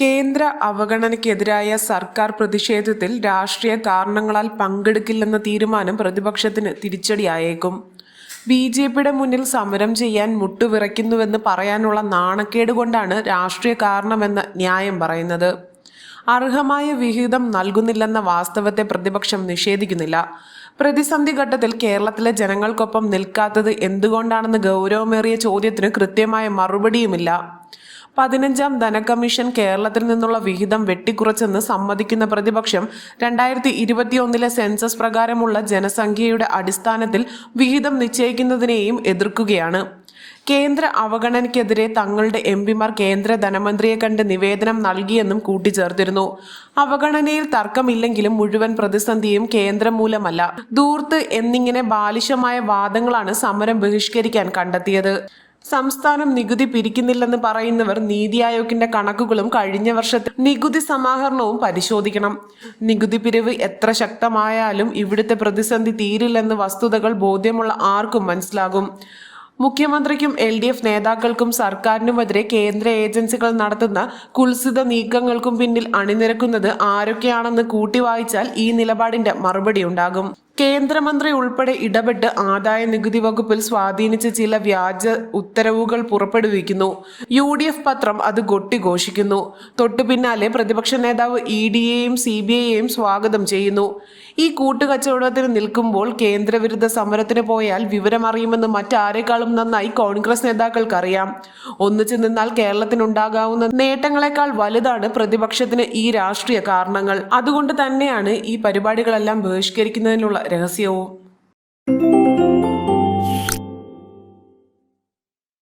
കേന്ദ്ര അവഗണനയ്ക്കെതിരായ സർക്കാർ പ്രതിഷേധത്തിൽ രാഷ്ട്രീയ കാരണങ്ങളാൽ പങ്കെടുക്കില്ലെന്ന തീരുമാനം പ്രതിപക്ഷത്തിന് തിരിച്ചടിയായേക്കും. ബി ജെ പിയുടെ മുന്നിൽ സമരം ചെയ്യാൻ മുട്ടുവിറയ്ക്കുന്നുവെന്ന് പറയാനുള്ള നാണക്കേട് കൊണ്ടാണ് രാഷ്ട്രീയ കാരണമെന്ന ന്യായം പറയുന്നത്. അർഹമായ വിഹിതം നൽകുന്നില്ലെന്ന വാസ്തവത്തെ പ്രതിപക്ഷം നിഷേധിക്കുന്നില്ല. പ്രതിസന്ധി ഘട്ടത്തിൽ കേരളത്തിലെ ജനങ്ങൾക്കൊപ്പം നിൽക്കാത്തത് എന്തുകൊണ്ടാണെന്ന് ഗൗരവമേറിയ ചോദ്യത്തിന് കൃത്യമായ മറുപടിയുമില്ല. പതിനഞ്ചാം ധനകമ്മീഷൻ കേരളത്തിൽ നിന്നുള്ള വിഹിതം വെട്ടിക്കുറച്ചെന്ന് സമ്മതിക്കുന്ന പ്രതിപക്ഷം രണ്ടായിരത്തി ഇരുപത്തിയൊന്നിലെ സെൻസസ് പ്രകാരമുള്ള ജനസംഖ്യയുടെ അടിസ്ഥാനത്തിൽ വിഹിതം നിശ്ചയിക്കുന്നതിനെയും എതിർക്കുകയാണ്. കേന്ദ്ര അവഗണനയ്ക്കെതിരെ തങ്ങളുടെ എം പിമാർ കേന്ദ്ര ധനമന്ത്രിയെ കണ്ട് നിവേദനം നൽകിയെന്നും കൂട്ടിച്ചേർത്തിരുന്നു. അവഗണനയിൽ തർക്കമില്ലെങ്കിലും മുഴുവൻ പ്രതിസന്ധിയും കേന്ദ്രം മൂലമല്ല. ദൂർത്ത് എന്നിങ്ങനെ ബാലിശമായ വാദങ്ങളാണ് സമരം ബഹിഷ്കരിക്കാൻ കണ്ടെത്തിയത്. സംസ്ഥാനം നികുതി പിരിക്കുന്നില്ലെന്ന് പറയുന്നവർ നീതി ആയോഗിന്റെ കണക്കുകളും കഴിഞ്ഞ വർഷത്തെ നികുതി സമാഹരണവും പരിശോധിക്കണം. നികുതി പിരിവ് എത്ര ശക്തമായാലും ഇവിടുത്തെ പ്രതിസന്ധി തീരില്ലെന്ന് വസ്തുതകൾ ബോധ്യമുള്ള ആർക്കും മനസ്സിലാകും. മുഖ്യമന്ത്രിക്കും എൽ ഡി എഫ് നേതാക്കൾക്കും സർക്കാരിനുമെതിരെ കേന്ദ്ര ഏജൻസികൾ നടത്തുന്ന കുൽസിത നീക്കങ്ങൾക്കും പിന്നിൽ അണിനിരക്കുന്നത് ആരൊക്കെയാണെന്ന് കൂട്ടിവായിച്ചാൽ ഈ നിലപാടിന്റെ മറുപടി ഉണ്ടാകും. കേന്ദ്രമന്ത്രി ഉൾപ്പെടെ ഇടപെട്ട് ആദായ നികുതി വകുപ്പിൽ സ്വാധീനിച്ച ചില വ്യാജ ഉത്തരവുകൾ പുറപ്പെടുവിക്കുന്നു. യു ഡി എഫ് പത്രം അത് കൊട്ടിഘോഷിക്കുന്നു. തൊട്ടു പിന്നാലെ പ്രതിപക്ഷ നേതാവ് ഇ ഡിയെയും സി ബി ഐയെയും സ്വാഗതം ചെയ്യുന്നു. ഈ കൂട്ടുകച്ചവടത്തിന് നിൽക്കുമ്പോൾ കേന്ദ്രവിരുദ്ധ സമരത്തിന് പോയാൽ വിവരമറിയുമെന്ന് മറ്റാരെക്കാളും നന്നായി കോൺഗ്രസ് നേതാക്കൾക്കറിയാം. ഒന്നിച്ചു നിന്നാൽ കേരളത്തിനുണ്ടാകാവുന്ന നേട്ടങ്ങളെക്കാൾ വലുതാണ് പ്രതിപക്ഷത്തിന് ഈ രാഷ്ട്രീയ കാരണങ്ങൾ. അതുകൊണ്ട് തന്നെയാണ് ഈ പരിപാടികളെല്ലാം ബഹിഷ്കരിക്കുന്നതിനുള്ള രഹസ്യവും